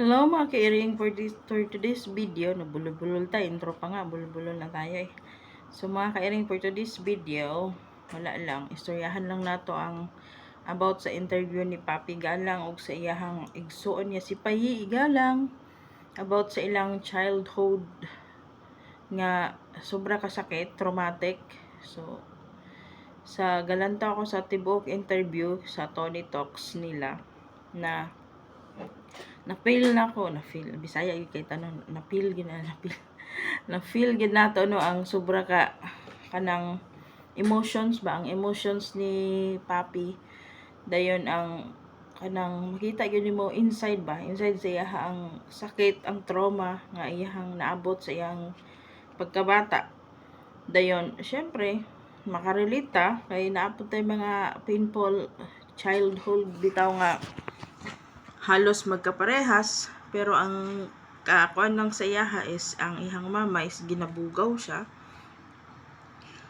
Hello mga kairing for, this, for today's video. Nabulol-bulol tayo. Intro pa nga. Bulol-bulol na tayo eh. So mga kairing for today's video, wala lang. Istoryahan lang nato ang about sa interview ni Papi Galang o sa iyahang igsuon niya si Payi Galang about sa ilang childhood nga sobra kasakit, traumatic. So, sa galanta ko sa tibuok interview sa Tony Talks nila na na-feel na ko, na-feel, bisaya yung kay tanon, na-feel gina, na-feel, na-feel gid nato no? Ang sobra ka kanang emotions ba? Ang emotions ni Papi. Dayon ang kanang makita gyud mo inside ba? Inside sa iya ang sakit ang trauma nga iyahang naabot sa iyang pagkabata. Dayon syempre makarelate ta kay naabot tay mga painful childhood bitaw nga halos magkaparehas pero ang kakuan lang sa iyaha is ang ihang mama is ginabugaw siya.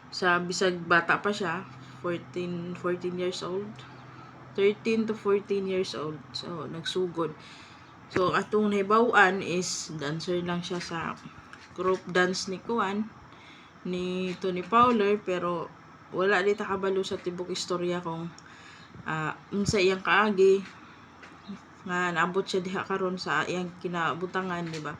Sa bisag bata pa siya 14 14 years old. 13 to 14 years old. So nagsugod. So atong nahibawan is dancer lang siya sa group dance ni Kuan ni Tony Fowler pero wala di ta kabalo sa tibok istorya kung ah, unsa iyang kaagi nga naabot siya diha karon sa iyang kinabutangan di ba?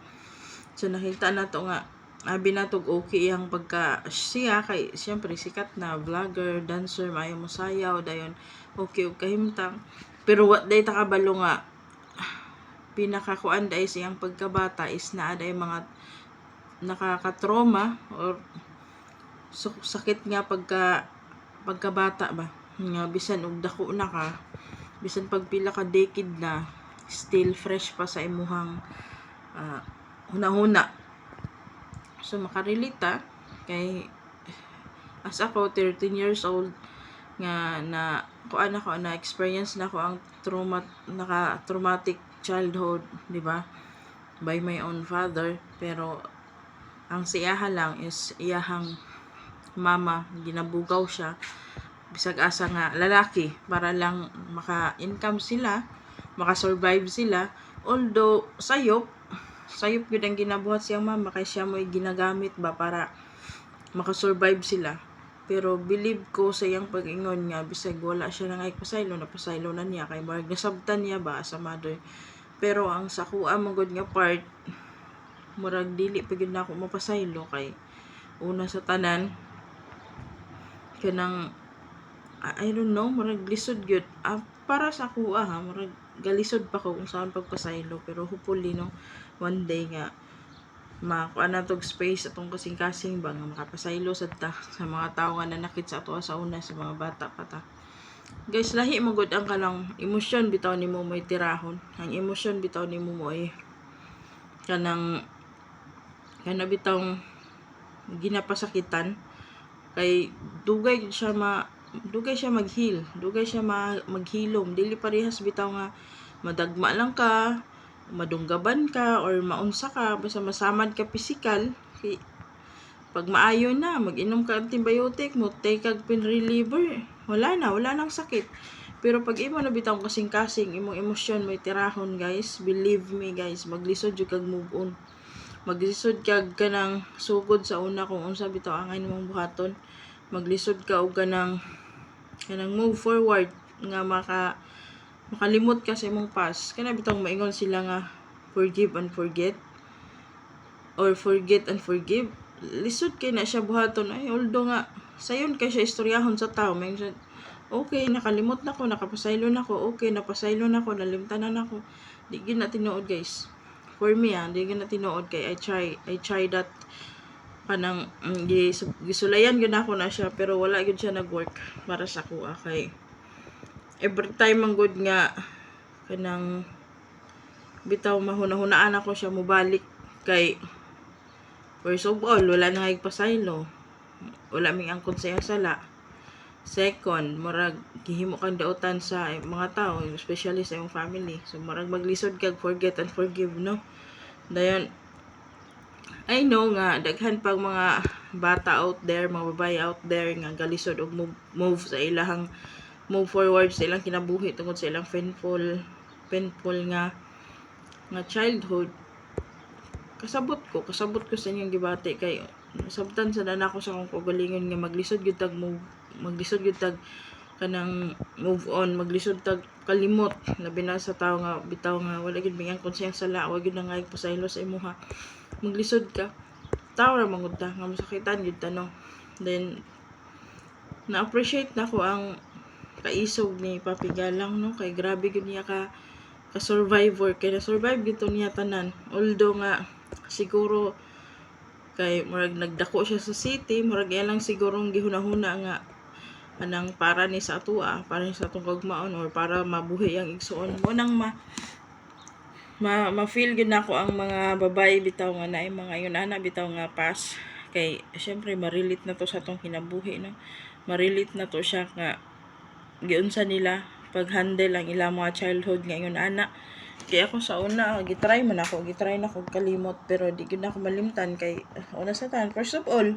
So nakita na to nga abi na okay iyang pagka siya kay siyempre sikat na vlogger dancer maayo mo sayaw dayon. Okay og kahimtang. Pero what day ta kabalo nga pinakakuan dai siyang pagkabata is naa day mga nakakatroma or sakit nga pagka pagkabata ba? Nga bisan og dako na ka bisan pagpila ka decade na still fresh pa sa imuhang ah, hunahuna. So makarelate ta kay as ako 13 years old nga na kuan ako na experience na ko ang trauma naka traumatic childhood di ba? By my own father. Pero ang siyaha lang is iyahang mama. Ginabugaw siya bisag asa nga lalaki para lang maka-income sila maka-survive sila. Although sayop sayop yun ang ginabuhat siyang mama kay siya mo ginagamit ba para maka-survive sila. Pero believe ko sa iyang pag-ingon nga bisag wala siya nang ay pasaylo na pasaylo na niya. Kay marag nasabtan niya ba sa mother pero ang sa kuha mo gud nga part murag dili pa gyud na ako mapasaylo kay una sa tanan. Kanang I, I don't know murag lisod gyud ah, para sa kuha ha murag galisod pa ko kung saan pagpasaylo. Pero hopefully no one day nga makuha na tog space atong kasing-kasing ba nga makapasaylo sa ta sa mga tao nga nanakit sa ato sa una sa mga bata pa ta. Guys lahi mo gud ang kalang emosyon bitaw nimo mo'y tirahon. Ang emosyon bitaw nimo mo'y kanang kana bitawng ginapasakitan. Kay dugay siya ma dugay siya maghil dugay siya ma, maghilom. Dili parehas bitaw nga madagma lang ka madunggaban ka or maunsa ka. Basta masamad ka physical kay pag maayo na mag-inom ka antibiotic mo take kag pain reliever wala na wala nang sakit. Pero pag imo na bitaw kasing-kasing imong emosyon may tirahon guys. Believe me guys maglisod jud kag move on. Maglisod kag kanang sugod sa una kung unsa bitaw ang imong buhaton. Maglisod ka og kanang kanang move forward nga maka makalimot ka sa imong past. Kana bitaw maingon sila nga forgive and forget. Or forget and forgive. Lisod kay na siya buhaton. Ay although nga sayon kay siya istoryahon sa tao. May okay nakalimot na ko nakapasaylo na ko. Okay napasaylo na ko nalimtanan na ko. Di gyud na tinuod guys. For me ah di gyud na tinuod kay I try I try that kanang mm, gis- gisulayan gyud ako na siya pero wala gyud siya nag-work para sa kuha. Kay every time ang good nga kanang bitaw mahuna-hunaan ako siya mubalik. Kay first of all wala na nga pasaylo wala ming angkon sa iyang sala second murag gihimo kang dautan sa mga tao especially sa iyong family. So murag maglisod kag forget and forgive no? Dayon I know nga daghan pag mga bata out there, mga babae out there nga galisod og move, move sa ilahang move forward sa ilang kinabuhi tungod sa ilang painful painful nga nga childhood. Kasabot ko kasabot ko sa inyong gibati kay sabtan sa dana ko sa akong kaugalingon nga maglisod gyud tag move maglisod gyud tag kanang move on maglisod tag kalimot labi na sa tao nga bitaw nga wala gyud bingang konsyang sala wa gyud na nga pasaylo sa imuha maglisod ka. Tao ra mangud ta nga masakitan gyud ta no then na ko ang kaisog ni Papi Galang no? Kay grabe gyud niya ka ka survivor kay na survive gito niya tanan. Although nga siguro kay murag nagdako siya sa city murag iya lang sigurong gihunahuna nga anang para ni sa atua para ni sa atong kagmaon or para mabuhi ang igsuon mo nang ma ma, ma feel gid nako ang mga babae bitaw nga naay mga yun ana bitaw nga pas. Kay syempre ma-relate na to sa atong kinabuhi no? Ma-relate na to siya nga giunsa nila pag-handle ang ilang mga childhood ngayon ana. Kaya ako sa una gitry man ako gitry na ako kalimot pero di gyud na ako malimtan kay una sa tan first of all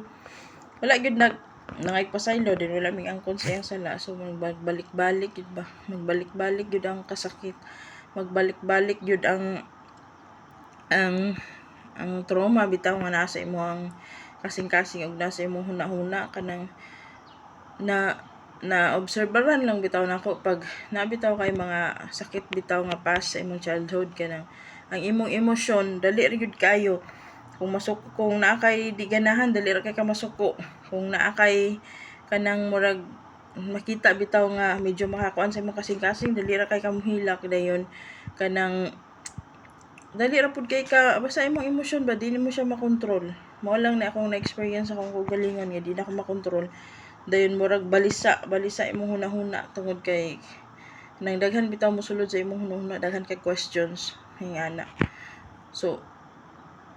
wala gyud nag nangay pasaylo din wala ming angkon sa iyang sala so magbalik-balik gyud ba? Magbalik-balik gyud ang kasakit magbalik-balik gyud ang ang ang trauma. Bitaw nga nasa imo ang kasing-kasing ug nasa imo huna-huna kanang na na obserbaran lang bitaw nako. Pag nabitaw kay mga sakit bitaw nga past sa imong childhood kanang ang imong emosyon dali ra gyud kayo. Kung masuk kung naa kay di ganahan dali ra kay ka masuko kung naa kay kanang murag makita bitaw nga medyo makakuan sa imong kasing-kasing dali ra kay ka mohilak dayon. Kanang dali ra pud kay ka basta imong emosyon ba di mo siya makontrol. Mao lang na akong na-experience akong kagalingon nga di na ako makontrol. Dayon murag balisa balisa imong hunahuna tungod kay nang daghan bitaw mosulod sa imong hunahuna daghan kay questions hingana. So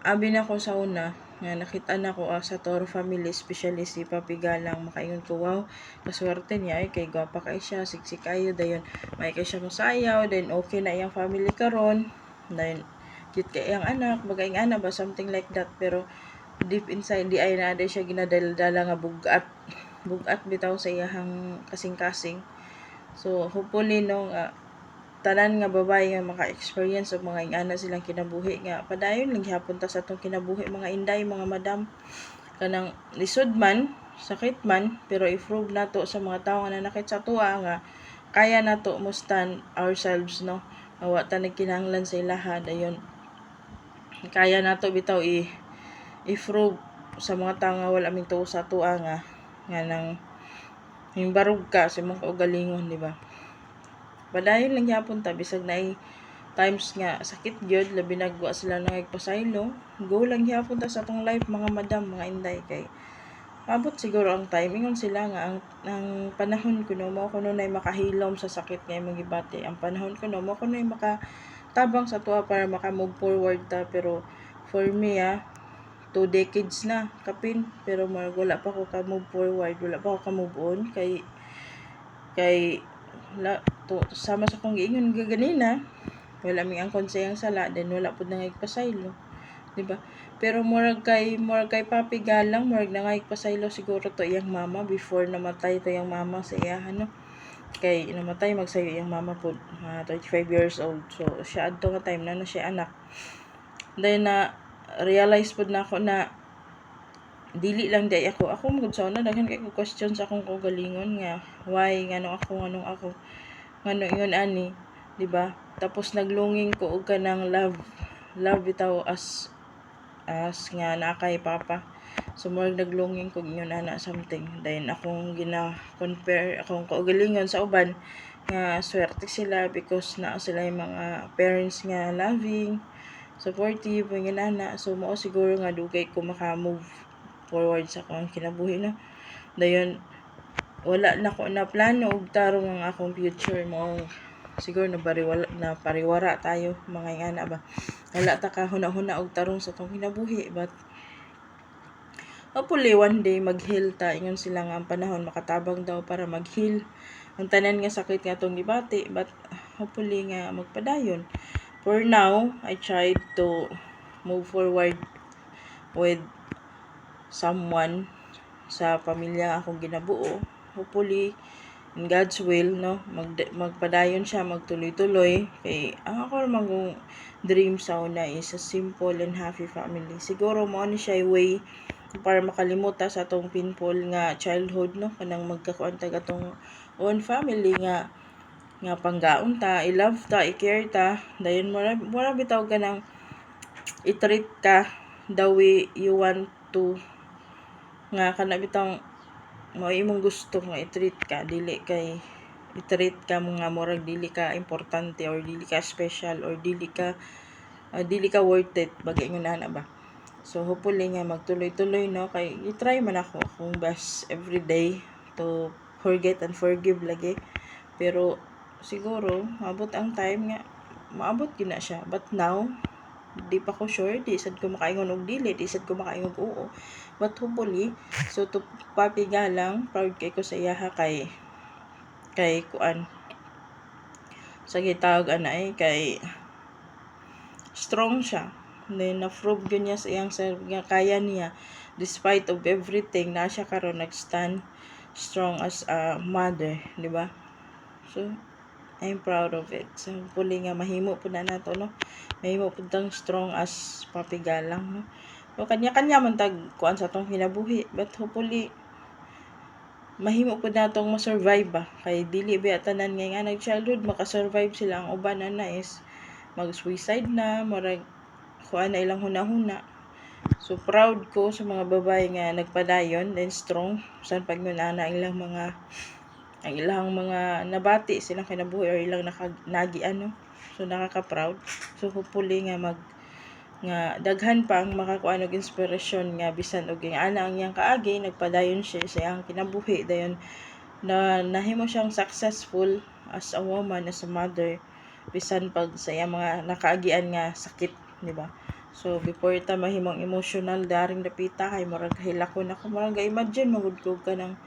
abi na ko sa una nga nakita na ko ah, sa Toro family especially si Papi Galang makaingon ko wow kaswerte niya ay kay gwapa kay siya siksik kayo dayon may kay siya mosayaw then okay na iyang family karon then cute kay iyang anak bagay nga anak ba something like that. Pero deep inside di ay na siya ginadala nga bugat bugat bitaw sa iyahang kasing-kasing. So hopefully no nga tanan nga babae nga maka-experience og mga ingana silang kinabuhi nga padayon lang gihapon ta sa atong kinabuhi mga inday mga madam. Kanang lisod man sakit man pero i-prove nato sa mga tao nga nanakit sa tuwa nga kaya nato mo stand ourselves no? Awa ta nagkinahanglan sa ilaha dayon kaya nato bitaw i i-prove sa mga tao nga wala ming tuo sa tuwa nga nga nang himbarog ka sa mga kaugalingon di ba padayon lang gyapon ta bisag na times nga sakit gyud labi nagwa sila nang igpasaylo go lang gyapon ta sa atong life mga madam mga inday kay Mabot siguro ang time ingon sila nga ang, ang panahon kuno mo kuno nay makahilom sa sakit nga imong gibati. Ang panahon kuno mo kuno maka tabang sa tuwa para maka move forward ta pero for me ah two decades na kapin. Pero mar wala pa ko ka move forward wala pa ko ka move on kay kay la to. Sama sa kong giingon gaganina wala mi ang konseyang sala then wala pud nang igpasaylo di ba pero murag kay murag kay papi galang murag nangay pasaylo siguro to iyang mama before namatay to iyang mama sa iya ano? Kay namatay magsayo iyang mama pud uh, 35 years old. So siya adto nga time na na siya anak. Then na realize pud na ako na dili lang day ako ako magud sa una daghan kay ko question sa akong kaugalingon nga why ngano ako nganong ako ngano ingon ani di ba? Tapos naglunging ko og kanang love. Love bitaw as as nga na kay papa. So more naglunging ko ingon ana something. Then akong gina compare akong kaugalingon sa uban nga swerte sila because na sila yung mga parents nga loving supportive yung ana so mao siguro nga dugay ko maka-move forward sa akong kinabuhi no? Dayon wala na ko na plano og tarong ang akong future mo. Siguro na bariwala na pariwara tayo mga ingana ba? Wala ta ka huna-huna og tarong sa tong kinabuhi but hopefully one day mag-heal ta. Ingon sila nga ang panahon makatabang daw para mag-heal. Ang tanan nga sakit nga tong gibati but hopefully nga magpadayon. For now I tried to move forward with someone sa pamilya akong ginabuo hopefully in God's will no? Mag magpadayon siya magtuloy-tuloy. Kay ang ako naman dream sa una is a simple and happy family. Siguro mo ni siya way para makalimot ta sa atong pinfall nga childhood no? Kanang magkakuan tag atong own family nga nga panggaon ta i-love ta i-care ta. Dayon mo mo bitaw ka nang i-treat ka the way you want to. Nga kana bitang mo imong gusto nga i-treat ka dili kay i-treat ka mo nga murag dili ka importante or dili ka special or dili ka ah, dili ka worth it bagay nga na ba? So hopefully nga magtuloy-tuloy no? Kay i-try man ako akong best every day to forget and forgive lagi. Pero siguro maabot ang time nga maabot gyud na siya. But now di pa ko sure di sad ko makaingon og dili di sad ko makaingon oo. But hopefully so to papiga lang proud kay ko sa iyaha kay kay kuan. Sa gitawag ana eh kay strong siya. Then na-prove niya sa iyang self nga kaya niya. Despite of everything na siya karon nag-stand strong as a mother di ba? So I'm proud of it. So, hopefully nga mahimo po na nato, no? Mahimo po tang strong as papigalang, no? So, kanya-kanya man tag kuan sa atong hinabuhi. But hopefully, mahimo po na itong ma-survive ba. Kay dili ba tanan nga nga nag-childhood, makasurvive sila. Ang uban na is mag-suicide na, marag kuan na ilang hunahuna. So, proud ko sa mga babae nga nagpadayon, then strong. Saan pag na ilang mga ang ilang mga nabati silang kinabuhi or ilang nakagi ano so nakaka-proud. So hopefully nga mag nga daghan pa ang makakuan og inspirasyon nga bisan og ana ang iyang kaagi nagpadayon siya sa iyang kinabuhi. Dayon na nahimo siyang successful as a woman as a mother bisan pag sa iyang mga nakaagian nga sakit di ba? So, before ta mahimong emotional daring dapita kay murag hilakon ako. Murag ga-imagine magud ko ka ng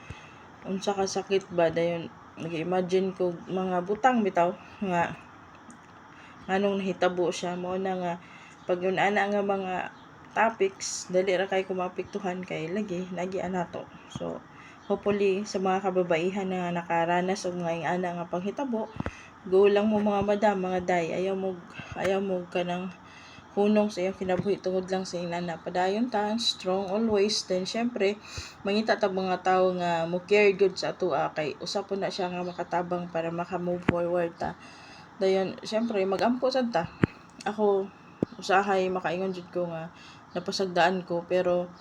unsa ka sakit ba dayon nag-imagine ko mga butang bitaw nga anong nahitabo siya mo na nga pag yun ana nga mga topics dali ra kay kumapiktuhan kay lagi lagi anato so hopefully sa mga kababaihan na nakaranas og nga ana nga panghitabo go lang mo mga madam mga day ayaw mo ayaw mo kanang hunong sa iyong kinabuhi tungod lang sa inana padayon ta strong always. Then syempre mangita ta mga tao nga mo care good sa atua kay usa po na siya nga makatabang para maka-move forward ta. Dayon syempre magampo sad ta. Ako usahay makaingon jud ko nga napasagdaan ko pero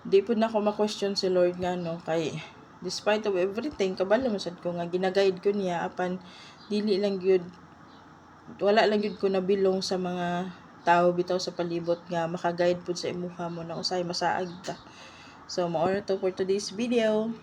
di po na ako ma-question si Lord nga no kay despite of everything kabalo man sad ko nga ginaguide ko niya apan dili lang gyud wala lang yun ko nabilong sa mga tao bitaw sa palibot nga maka-guide pud sa imuha mo na usay masaag ta. So, mo to for today's video.